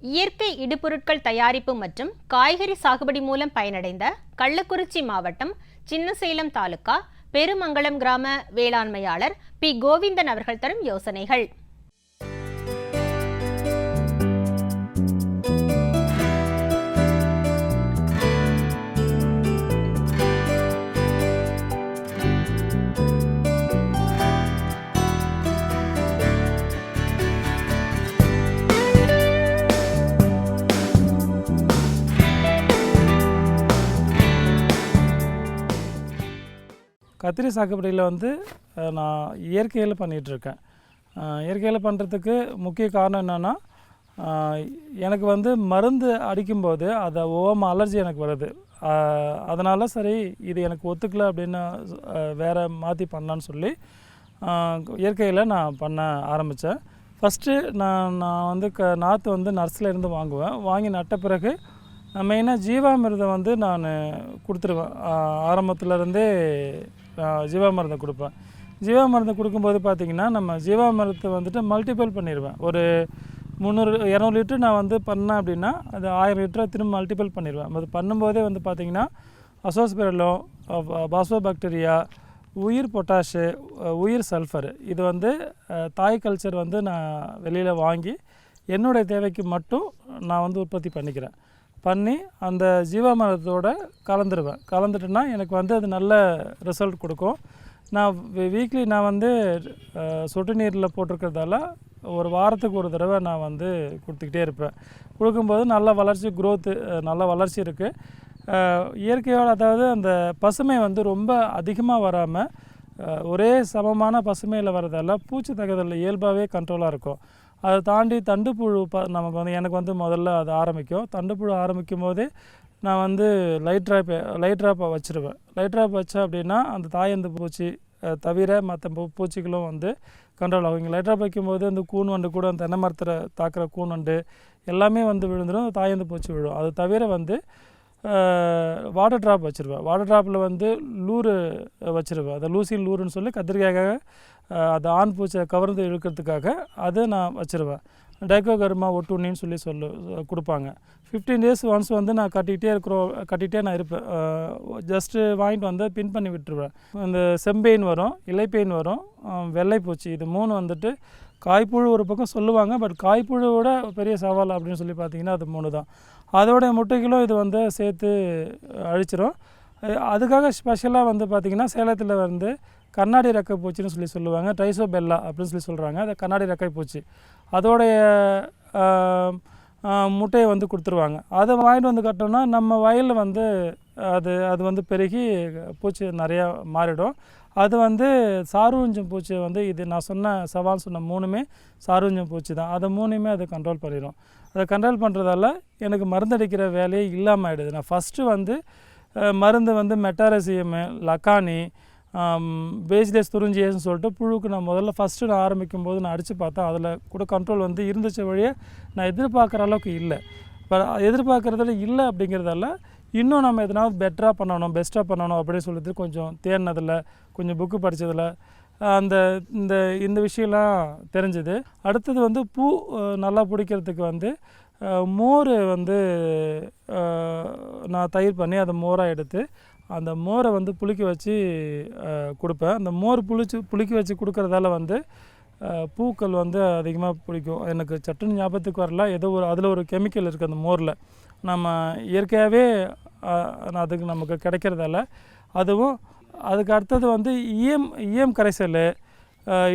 இயற்கை இடுபொருட்கள் தயாரிப்பு மற்றும் காய்கறி சாகுபடி மூலம் பயனடைந்த கள்ளக்குறிச்சி மாவட்டம் சின்னசேலம் தாலுகா பெருமங்கலம் கிராம வேளாண்மையாளர் பி. கோவிந்தன் அவர்கள் தரும் யோசனைகள். கத்திரி சாகுபடியில் வந்து நான் இயற்கையில் பண்ணிகிட்ருக்கேன் இயற்கையில் பண்ணுறதுக்கு முக்கிய காரணம் என்னென்னா எனக்கு வந்து மருந்து அடிக்கும்போது அதை ஓம அலர்ஜி எனக்கு வருது. அதனால் சரி இது எனக்கு ஒத்துக்கல அப்படின்னு வேறு மாற்றி பண்ணலான்னு சொல்லி இயற்கையில் நான் பண்ண ஆரம்பித்தேன் ஃபஸ்ட்டு நான் நான் வந்து க நாற்று வந்து நர்ஸில் இருந்து வாங்குவேன். வாங்கி நட்ட பிறகு மெயினாக ஜீவாமிர்தம் வந்து நான் கொடுத்துருவேன். ஆரம்பத்துலேருந்தே ஜீவாமிர்தம் கொடுப்பேன். ஜீவாமிர்தம் கொடுக்கும்போது பார்த்திங்கன்னா நம்ம ஜீவாமிர்தத்தை வந்துட்டு மல்டிபிள் பண்ணிடுவேன். ஒரு முந்நூறு இரநூறு லிட்டர் நான் வந்து பண்ணேன் அப்படின்னா அது ஆயிரம் லிட்டரை திரும்ப மல்டிபிள் பண்ணிடுவேன். அது பண்ணும்போதே வந்து பார்த்திங்கன்னா அசோஸ்பிரலோ பாஸ்போ பாக்டீரியா உயிர் பொட்டாஷு உயிர் சல்ஃபர் இது வந்து தாய் கல்ச்சர் வந்து நான் வெளியில் வாங்கி என்னுடைய தேவைக்கு மட்டும் நான் வந்து உற்பத்தி பண்ணிக்கிறேன். பண்ணி அந்த ஜீவாமரத்தோடு கலந்துருவேன். கலந்துட்டேன்னா எனக்கு வந்து அது நல்ல ரிசல்ட் கொடுக்கும். நான் வீக்லி நான் வந்து சொட்டு நீரில் போட்டிருக்கிறதால ஒரு வாரத்துக்கு ஒரு தடவை நான் வந்து கொடுத்துக்கிட்டே இருப்பேன். கொடுக்கும்போது நல்ல வளர்ச்சி க்ரோத்து நல்ல வளர்ச்சி இருக்குது இயற்கையோட அதாவது அந்த பசுமை வந்து ரொம்ப அதிகமாக வராமல் ஒரே சமமான பசுமையில் வரதால பூச்சி தகுதல் இயல்பாகவே கண்ட்ரோலாக இருக்கும். அதை தாண்டி தண்டுப்புழு ப நமக்கு வந்து எனக்கு வந்து முதல்ல அது ஆரம்பிக்கும். தண்டுப்புழு ஆரம்பிக்கும் போதே நான் வந்து லைட் ட்ராப் லைட் ட்ராப்பை வச்சுருவேன். லைட் ட்ராப் வச்சேன் அப்படின்னா அந்த தாயந்து பூச்சி தவிர மற்ற பூ பூச்சிகளும் வந்து கண்ட்ரோல் ஆகும். இங்கே லைட் ட்ராப் வைக்கும்போது அந்த கூன் வண்டு கூட அந்த தென்னை மரத்தில் தாக்குற கூன் வண்டு எல்லாமே வந்து விழுந்துடும் அந்த தாயந்து பூச்சி விழும். அது தவிர வந்து வாட்டர் ட்ராப் வச்சுருவேன். வாட்டர் ட்ராப்பில் வந்து லூரு வச்சுருவேன். அதை லூசின் லூருன்னு சொல்லி கத்திரிக்காய்க்காக அது ஆண் பூச்சை கவர்ந்து இழுக்கிறதுக்காக அதை நான் வச்சுருவேன். டைகோகர்மா ஒட்டுண்ணின்னு சொல்லி சொல்லு கொடுப்பாங்க. ஃபிஃப்டீன் டேஸ் ஒன்ஸ் வந்து நான் கட்டிகிட்டே இருக்கிறோம் கட்டிகிட்டே நான் இருப்பேன். ஜஸ்ட்டு வாங்கிட்டு வந்து பின் பண்ணி விட்டுருவேன். இந்த செம்பெயின் வரும் இலைப்பெயின் வரும் வெள்ளைப்பூச்சி இது மூணு வந்துட்டு காய்ப்புழு ஒரு பக்கம் சொல்லுவாங்க பட் காய்ப்புழுவோட பெரிய சவால் அப்படின்னு சொல்லி பார்த்தீங்கன்னா அது மூணு தான். அதோடைய முட்டைகளும் இது வந்து சேர்த்து அழிச்சிரும். அதுக்காக ஸ்பெஷலாக வந்து பார்த்திங்கன்னா சேலத்தில் வந்து கண்ணாடி ரெக்கை பூச்சின்னு சொல்லி சொல்லுவாங்க. ட்ரைசோபெல்லா அப்படின்னு சொல்லி சொல்கிறாங்க அது கண்ணாடி ரெக்கை பூச்சி. அதோடைய முட்டையை வந்து கொடுத்துருவாங்க. அதை வாங்கிட்டு வந்து கட்டோம்னா நம்ம வயலில் வந்து அது அது வந்து பெருகி பூச்சி நிறையா மாறிடும். அது வந்து சாரூஞ்சம் பூச்சி வந்து இது நான் சொன்ன சவால் சொன்ன மூணுமே சாரூஞ்சம் பூச்சி தான். அதை மூணுமே அதை கண்ட்ரோல் பண்ணிடும். அதை கண்ட்ரோல் பண்ணுறதால எனக்கு மருந்தடிக்கிற வேலையே இல்லாமல் ஆகிடுது நான் ஃபஸ்ட்டு வந்து மருந்து வந்து மெட்டாரசியம் லக்கானி பேஸ்லெஸ் துறிஞ்சியஸ்னு சொல்லிட்டு புழுக்கு நான் முதல்ல ஃபஸ்ட்டு நான் ஆரம்பிக்கும் போது நான் அடித்து பார்த்தேன். அதில் கூட கண்ட்ரோல் வந்து இருந்துச்ச வழியே நான் எதிர்பார்க்குற அளவுக்கு இல்லை. இப்போ எதிர்பார்க்குறதுல இல்லை அப்படிங்கிறதால இன்னும் நம்ம எதனாவது பெட்டராக பண்ணணும் பெஸ்ட்டாக பண்ணணும் அப்படின்னு சொல்லிட்டு கொஞ்சம் தேடினதில் கொஞ்சம் புக்கு படித்ததில் அந்த இந்த இந்த விஷயம்லாம் தெரிஞ்சுது. அடுத்தது வந்து பூ நல்லா பிடிக்கிறதுக்கு வந்து மோர் வந்து நான் தயிர் பண்ணி அதை மோராக எடுத்து அந்த மோரை வந்து புளிக்க வச்சு கொடுப்பேன். அந்த மோர் புளிச்சு புளிக்க வச்சு கொடுக்குறதால வந்து பூக்கள் வந்து அதிகமாக பிடிக்கும் எனக்கு சட்டுன்னு ஞாபகத்துக்கு வரல. ஏதோ ஒரு அதில் ஒரு கெமிக்கல் இருக்குது அந்த மோரில். நம்ம இயற்கையாகவே அதுக்கு நமக்கு கிடைக்கிறதால அதுவும் அதுக்கு அடுத்தது வந்து இஎம் இஎம் கரைசல்.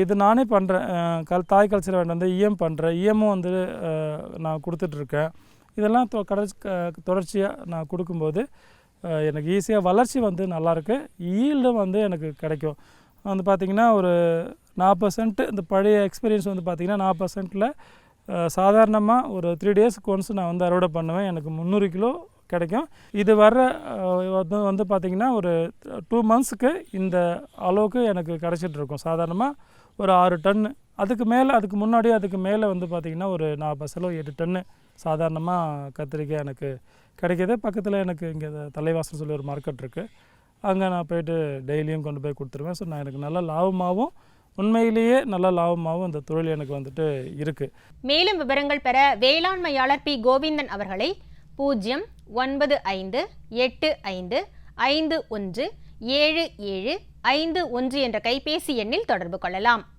இது நானே பண்ணுறேன் கல் தாய் கல்ச்சர் வேண்டி வந்து இஎம் பண்ணுறேன் இஎம்மும் வந்து நான் கொடுத்துட்ருக்கேன் இதெல்லாம் தொ கடைசி தொடர்ச்சியாக நான் கொடுக்கும்போது எனக்கு ஈஸியாக வளர்ச்சி வந்து நல்லாயிருக்கு ஈல்டும் வந்து எனக்கு கிடைக்கும். வந்து பார்த்திங்கன்னா ஒரு நாற்பது சென்ட் இந்த பழைய எக்ஸ்பீரியன்ஸ் வந்து பார்த்திங்கன்னா நாற்பது சென்ட்டில் சாதாரணமாக ஒரு த்ரீ டேஸ்க்கு ஒன்ஸ் நான் வந்து அறுவடை பண்ணுவேன். எனக்கு முந்நூறு கிலோ கிடைக்கும். இது வர்ற வந்து வந்து பார்த்திங்கன்னா ஒரு டூ மந்த்ஸுக்கு இந்த அளவுக்கு எனக்கு கிடச்சிட்ருக்கும். சாதாரணமாக ஒரு ஆறு டன்னு அதுக்கு மேலே அதுக்கு முன்னாடி அதுக்கு மேலே வந்து பார்த்திங்கன்னா ஒரு நாற்பது செலவு எட்டு டன்னு சாதாரணமாக கத்திரிக்காய் எனக்கு கிடைக்கிது. பக்கத்தில் எனக்கு இங்கே தலைவாசல் சொல்லி ஒரு மார்க்கெட் இருக்குது அங்கே நான் போயிட்டு டெய்லியும் கொண்டு போய் கொடுத்துருவேன். ஸோ நான் எனக்கு நல்லா லாபமாகவும் உண்மையிலேயே நல்ல லாபமாகவும் இந்த தொழில் எனக்கு வந்துட்டு இருக்குது மேலும் விவரங்கள் பெற வேளாண்மையாளர் பி. கோவிந்தன் அவர்களை பூஜ்ஜியம் ஒன்பது ஐந்து எட்டு ஐந்து ஐந்து ஒன்று ஏழு ஏழு ஐந்து ஒன்று என்ற கைபேசி எண்ணில் தொடர்பு கொள்ளலாம்.